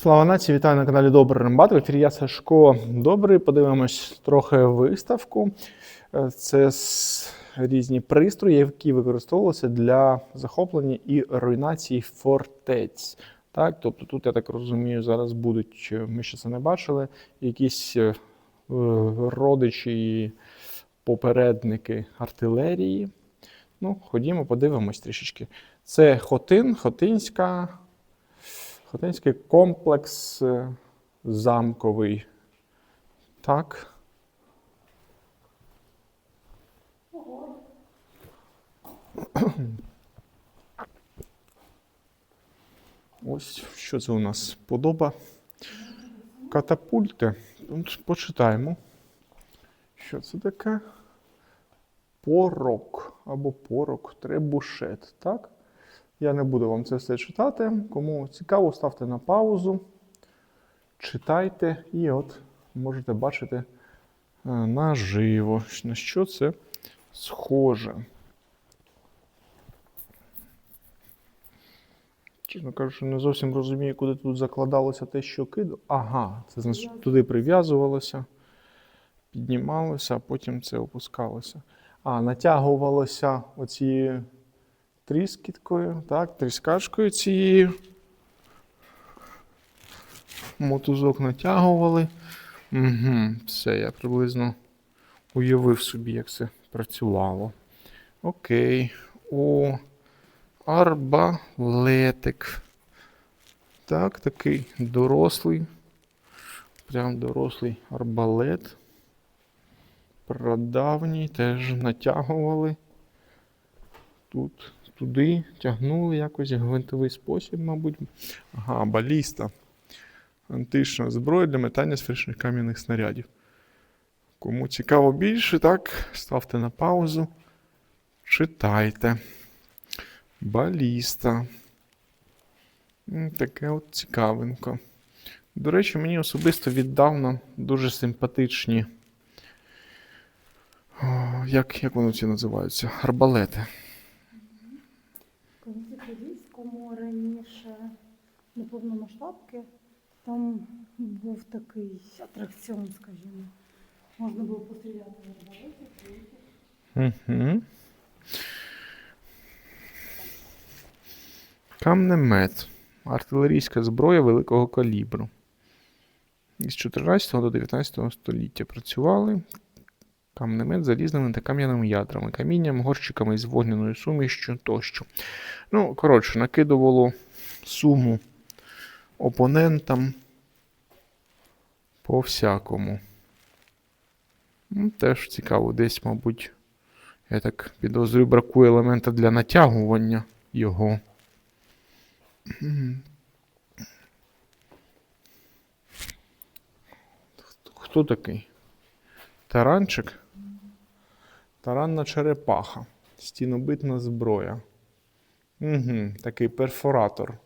Слава нації, вітаю на каналі Добрий Рембат. В ефірі я Сашко Добрий. Подивимось трохи виставку. Е, Це різні пристрої, які використовувалися для захоплення і руйнації фортець. Так, тобто тут, я так розумію, зараз будуть, е, ми ще це не бачили, якісь е, родичі попередники артилерії. Ну, ходімо, подивимось трішечки. Це Хотин, Хотинська. Хотинський комплекс е, замковий. Так. Ось що це у нас подоба. Катапульти. Почитаємо. Що це таке? Порок або порок, требушет. Так? Я не буду вам це все читати. Кому цікаво, ставте на паузу, читайте і от можете бачити е, наживо, на що це схоже. Чесно кажучи, не зовсім розумію, куди тут закладалося те, що кидав. Ага, це значить туди прив'язувалося, піднімалося, а потім це опускалося. А, натягувалося оцією тріскіткою, так, тріскачкою цією. Мотузок натягували. Угу, все, я приблизно уявив собі, як це працювало. Окей. О, арбалетик. Так, такий дорослий. Прям дорослий арбалет. Прадавній теж натягували. Тут, туди тягнули якось гвинтовий спосіб, мабуть. Ага, баліста. Антична зброя для метання сферичних кам'яних снарядів. Кому цікаво більше, так, ставте на паузу. Читайте. Баліста. Таке от цікавенько. До речі, мені особисто віддавна дуже симпатичні. Як, як вони ці називаються? Арбалети. До повномасштабки, там був такий атракціон, скажімо. Можна було постріляти в арбалеті. Камнемет. Артилерійська зброя великого калібру. Із 14 до 19 століття працювали. Камнемет залізними та кам'яними ядрами, камінням, горщиками з вогняною сумішчю тощо. Ну, коротше, накидувало суму опонентам по всякому. Ну, Теж цікаво, десь, мабуть, я так підозрюю, бракує елемента для натягування його. Хто- такий? Таранчик? Таранна черепаха. Стінобитна зброя. Угу, такий перфоратор.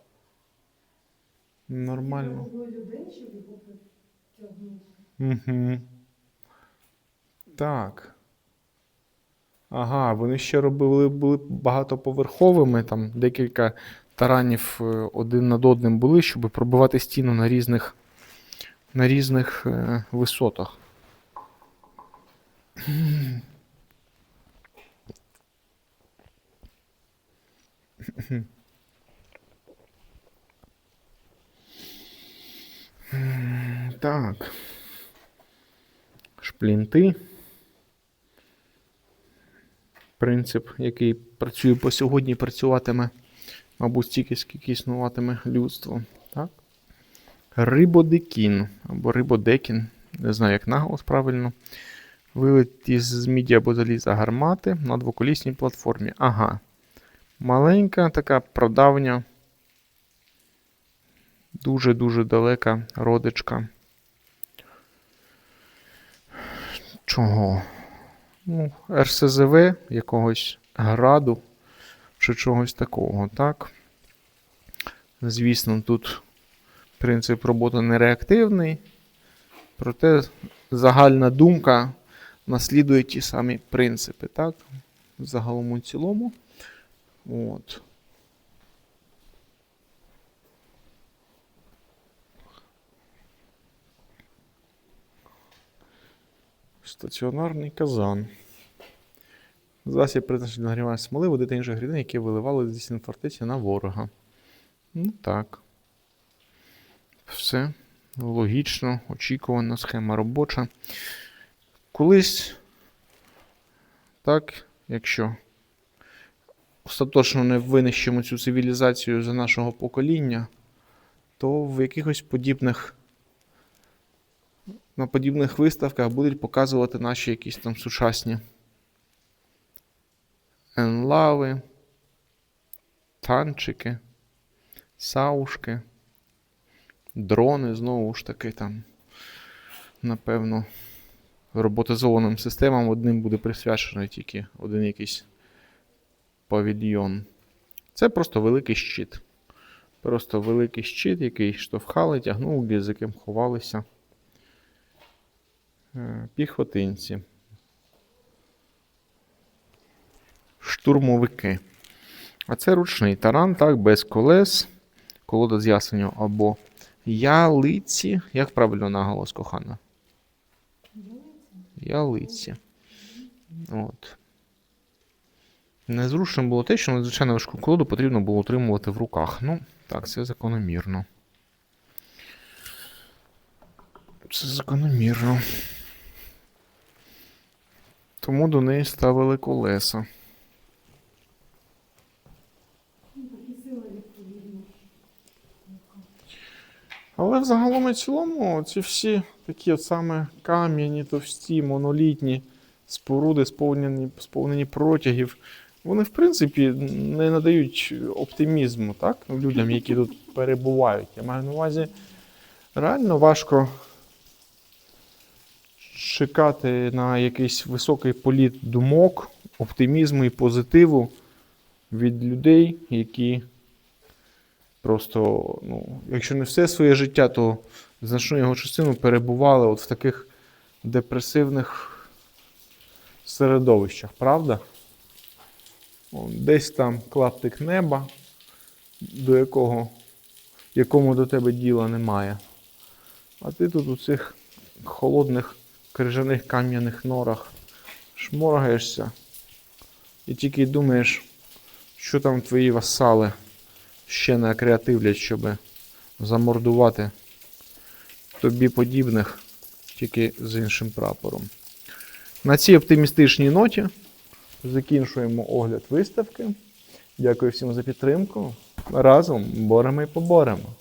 Нормально. Було людей, щоб його притягнути. Угу. Так. Ага, вони ще робили були багатоповерховими, там декілька таранів е, один над одним були, щоб пробивати стіну на різних, на різних е, висотах. Так. Шплінти. Принцип, який працює по сьогодні, працюватиме, мабуть, стільки, скільки існуватиме людство. Так? Рибодекін або рибодекін, не знаю, як наголос правильно. Вилиті з міді або заліза гармати на двоколісній платформі. Ага. Маленька така прадавня, дуже-дуже далека родичка. Чого? Ну, РСЗВ якогось граду чи чогось такого, так? Звісно, тут принцип роботи не реактивний, проте загальна думка наслідує ті самі принципи, так? Загалом у цілому. От. Стаціонарний казан. Засіб призначений нагрівання смоли, води та інших рідин, які виливали з фортеці на ворога. Ну так. Все логічно, очікувана схема робоча. Колись, так, якщо остаточно не винищимо цю цивілізацію за нашого покоління, то в якихось подібних на подібних виставках будуть показувати наші якісь там сучасні енлави, танчики, саушки, дрони, знову ж таки, там, напевно, роботизованим системам одним буде присвячений тільки один якийсь павільйон. Це просто великий щит. Просто великий щит, який штовхали, тягнули, з яким ховалися піхотинці. Штурмовики. А це ручний таран, так, без колес, колода з ясеню або ялиці. Як правильно наголос, кохана? Ялиці. От. Незручно було те, що надзвичайно важку колоду потрібно було утримувати в руках. Ну, так, це закономірно. Це закономірно. Тому до неї ставили колеса. Але взагалом і цілому ці всі такі от саме кам'яні, товсті, монолітні споруди, сповнені, сповнені протягів, вони, в принципі, не надають оптимізму так, людям, які тут перебувають. Я маю на увазі, реально важко чекати на якийсь високий політ думок, оптимізму і позитиву від людей, які просто, ну, якщо не все своє життя, то значну його частину перебували от в таких депресивних середовищах, правда? Десь там клаптик неба, до якого, якому до тебе діла немає. А ти тут у цих холодних крижаних кам'яних норах шморгаєшся і тільки думаєш, що там твої васали ще не креативлять, щоб замордувати тобі подібних, тільки з іншим прапором. На цій оптимістичній ноті закінчуємо огляд виставки. Дякую всім за підтримку. Разом боремо і поборемо.